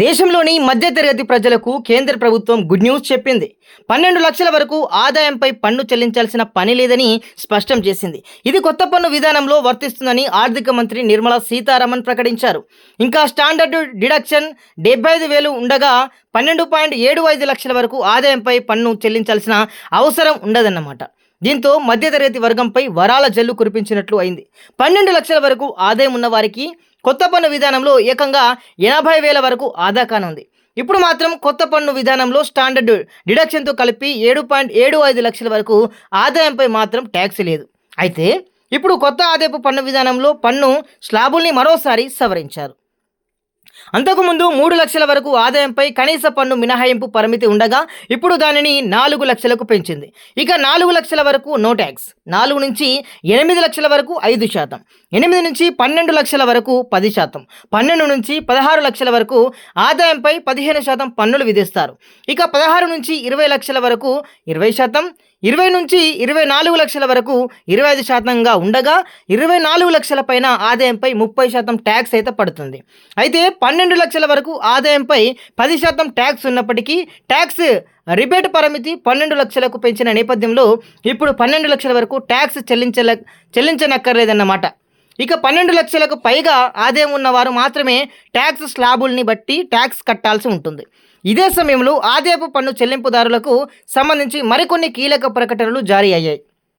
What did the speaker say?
దేశంలోని మధ్యతరగతి ప్రజలకు కేంద్ర ప్రభుత్వం గుడ్ న్యూస్ చెప్పింది. పన్నెండు లక్షల వరకు ఆదాయంపై పన్ను చెల్లించాల్సిన పని లేదని స్పష్టం చేసింది. ఇది కొత్త పన్ను విధానంలో వర్తిస్తుందని ఆర్థిక మంత్రి నిర్మలా సీతారామన్ ప్రకటించారు. ఇంకా స్టాండర్డ్ డిడక్షన్ డెబ్బై ఐదు వేలు ఉండగా పన్నెండు పాయింట్ ఏడు ఐదు లక్షల వరకు ఆదాయంపై పన్ను చెల్లించాల్సిన అవసరం ఉండదన్నమాట. దీంతో మధ్యతరగతి వర్గంపై వరాల జల్లు కురిపించినట్లు అయింది. పన్నెండు లక్షల వరకు ఆదాయం ఉన్న వారికి కొత్త పన్ను విధానంలో ఏకంగా ఎనభై వేల వరకు ఆదా కానుంది. ఇప్పుడు మాత్రం కొత్త పన్ను విధానంలో స్టాండర్డ్ డిడక్షన్తో కలిపి ఏడు పాయింట్ ఏడు ఐదు లక్షల వరకు ఆదాయంపై మాత్రం ట్యాక్స్ లేదు. అయితే ఇప్పుడు కొత్త ఆదాయపు పన్ను విధానంలో పన్ను స్లాబుల్ని మరోసారి సవరించారు. అంతకుముందు మూడు లక్షల వరకు ఆదాయంపై కనీస పన్ను మినహాయింపు పరిమితి ఉండగా ఇప్పుడు దానిని నాలుగు లక్షలకు పెంచింది. ఇక నాలుగు లక్షల వరకు నో ట్యాక్స్ నాలుగు నుంచి ఎనిమిది లక్షల వరకు ఐదు శాతం ఎనిమిది నుంచి పన్నెండు లక్షల వరకు పది శాతం పన్నెండు నుంచి పదహారు లక్షల వరకు ఆదాయంపై పదిహేను శాతం పన్నులు విధిస్తారు. ఇక పదహారు నుంచి ఇరవై లక్షల వరకు ఇరవై శాతం ఇరవై నుంచి ఇరవై నాలుగు లక్షల వరకు ఇరవై ఐదు శాతంగా ఉండగా ఇరవై నాలుగు లక్షల పైన ఆదాయంపై ముప్పై శాతం ట్యాక్స్ అయితే పడుతుంది. అయితే పన్నెండు లక్షల వరకు ఆదాయంపై పది శాతం ట్యాక్స్ ఉన్నప్పటికీ ట్యాక్స్ రిబేట్ పరిమితి పన్నెండు లక్షలకు పెంచిన నేపథ్యంలో ఇప్పుడు పన్నెండు లక్షల వరకు ట్యాక్స్ చెల్లించ చెల్లించనక్కర్లేదన్నమాట. ఇక పన్నెండు లక్షలకు పైగా ఆదాయం ఉన్నవారు మాత్రమే ట్యాక్స్ స్లాబుల్ని బట్టి ట్యాక్స్ కట్టాల్సి ఉంటుంది. ఇదే సమయంలో ఆదాయపు పన్ను చెల్లింపుదారులకు సంబంధించి మరికొన్ని కీలక ప్రకటనలు జారీ అయ్యాయి.